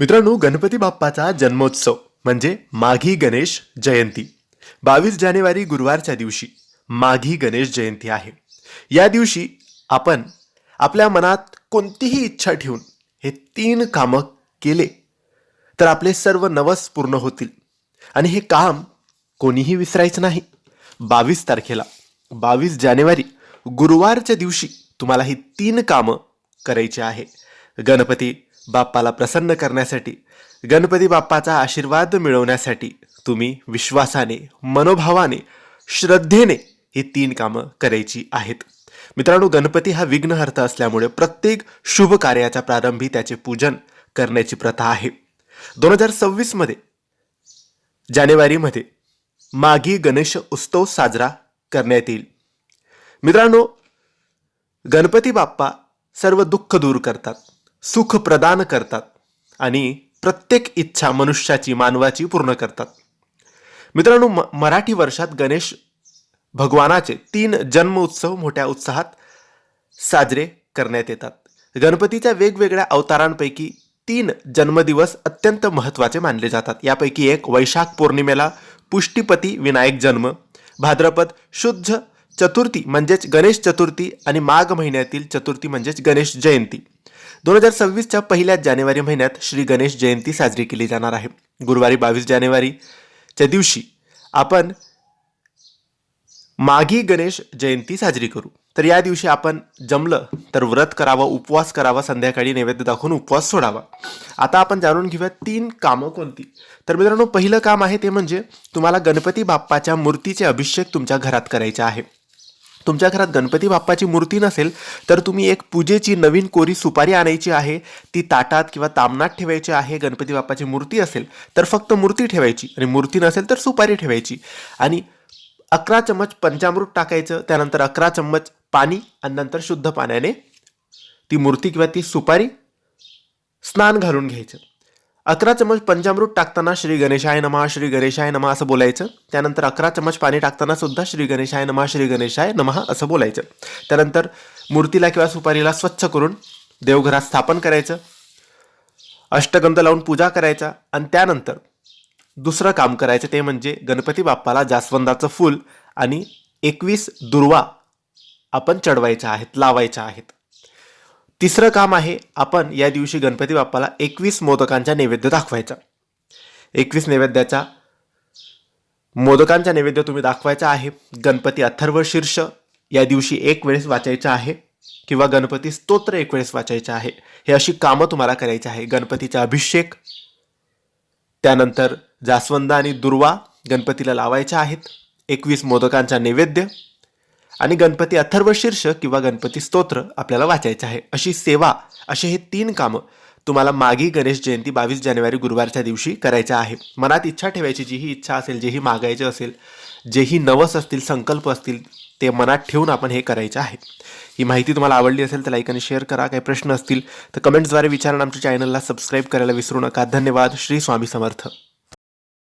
मित्रांनो गणपती बाप्पाचा जन्मोत्सव म्हणजे माघी गणेश जयंती. बावीस जानेवारी गुरुवारच्या दिवशी माघी गणेश जयंती आहे. या दिवशी आपण आपल्या मनात कोणतीही इच्छा ठेवून हे तीन कामं केले तर आपले सर्व नवस पूर्ण होतील. आणि हे काम कोणीही विसरायचं नाही. बावीस तारखेला बावीस जानेवारी गुरुवारच्या दिवशी तुम्हाला ही तीन कामं करायची आहे. गणपती बाप्पाला प्रसन्न करण्यासाठी गणपती बाप्पाचा आशीर्वाद मिळवण्यासाठी तुम्ही विश्वासाने मनोभावाने श्रद्धेने ही तीन कामं करायची आहेत. मित्रांनो गणपती हा विघ्नहर्थ असल्यामुळे प्रत्येक शुभ कार्याच्या प्रारंभी त्याचे पूजन करण्याची प्रथा आहे. दोन हजार सव्वीसमध्ये जानेवारीमध्ये मागी गणेश उत्सव साजरा करण्यात येईल. मित्रांनो गणपती बाप्पा सर्व दुःख दूर करतात. सुख प्रदान करतात आणि प्रत्येक इच्छा मनुष्याची मानवाची पूर्ण करतात. मित्रांनो म मराठी वर्षात गणेश भगवानाचे तीन जन्म उत्सव मोठ्या उत्साहात साजरे करण्यात येतात. गणपतीच्या वेगवेगळ्या अवतारांपैकी तीन जन्मदिवस अत्यंत महत्त्वाचे मानले जातात. यापैकी एक वैशाख पौर्णिमेला पुष्टीपती विनायक जन्म भाद्रपद शुद्ध चतुर्थी म्हणजेच गणेश चतुर्थी आणि माघ महिन्यातील चतुर्थी म्हणजेच गणेश जयंती. दोन हजार सव्वीसच्या पहिल्या जानेवारी महिन्यात श्री गणेश जयंती साजरी केली जाणार आहे. गुरुवारी बावीस जानेवारीच्या दिवशी आपण माघी गणेश जयंती साजरी करू. तर या दिवशी आपण जमलं तर व्रत करावं उपवास करावा संध्याकाळी नैवेद्य दाखवून उपवास सोडावा. आता आपण जाणून घेऊया तीन कामं कोणती? तर मित्रांनो पहिलं काम आहे ते म्हणजे तुम्हाला गणपती बाप्पाच्या मूर्तीचे अभिषेक तुमच्या घरात करायचे आहे. तुमच्या घरात गणपती बाप्पाची मूर्ती नसेल तर तुम्ही एक पूजेची नवीन कोरी सुपारी आणायची आहे ती ताटात किंवा तामणात ठेवायची आहे गणपती बाप्पाची मूर्ती असेल तर फक्त मूर्ती ठेवायची. आणि मूर्ती नसेल तर सुपारी ठेवायची. आणि अकरा चम्मच पंचामृत टाकायचं त्यानंतर अकरा चम्मच पाणी आणि नंतर शुद्ध पाण्याने ती मूर्ती किंवा ती सुपारी स्नान घालून घ्यायचं. अकरा चम्मच पंचामृत टाकताना श्री गणेशाय नमः श्री गणेशाय नमः असं बोलायचं. त्यानंतर अकरा चम्मच पाणी टाकताना सुद्धा श्री गणेशाय नमः श्री गणेशाय नमः असं बोलायचं. त्यानंतर मूर्तीला किंवा सुपारीला स्वच्छ करून देवघरात स्थापन करायचं. अष्टगंध लावून पूजा करायचा. आणि त्यानंतर दुसरं काम करायचं ते म्हणजे गणपती बाप्पाला जास्वंदाचं फूल आणि एकवीस दुर्वा आपण चढवायच्या आहेत लावायच्या आहेत. तिसरं काम आहे आपण या दिवशी गणपती बाप्पाला एकवीस मोदकांचा नैवेद्य दाखवायचा. एकवीस नैवेद्याचा मोदकांचा नैवेद्य तुम्ही दाखवायचा आहे. गणपती अथर्व शीर्ष या दिवशी एक वेळेस वाचायचं आहे किंवा गणपती स्तोत्र एक वेळेस वाचायचं आहे. हे अशी कामं तुम्हाला करायची आहे. गणपतीचा अभिषेक त्यानंतर जास्वंद आणि दुर्वा गणपतीला लावायच्या आहेत. एकवीस मोदकांचा नैवेद्य आणि गणपती अथर्व शीर्ष किंवा गणपती स्तोत्र आपल्याला वाचायचं आहे. अशी सेवा असे हे तीन कामं तुम्हाला मागी गणेश जयंती बावीस जानेवारी गुरुवारच्या दिवशी करायचं आहे. मनात इच्छा ठेवायची जीही इच्छा असेल जेही मागायचं असेल जेही नवस असतील संकल्प असतील ते मनात ठेवून आपण हे करायचं आहे. ही माहिती तुम्हाला आवडली असेल तर लाईक आणि शेअर करा. काही प्रश्न असतील तर कमेंट्सद्वारे विचारणा आमच्या चॅनलला सबस्क्राईब करायला विसरू नका. धन्यवाद. श्री स्वामी समर्थ.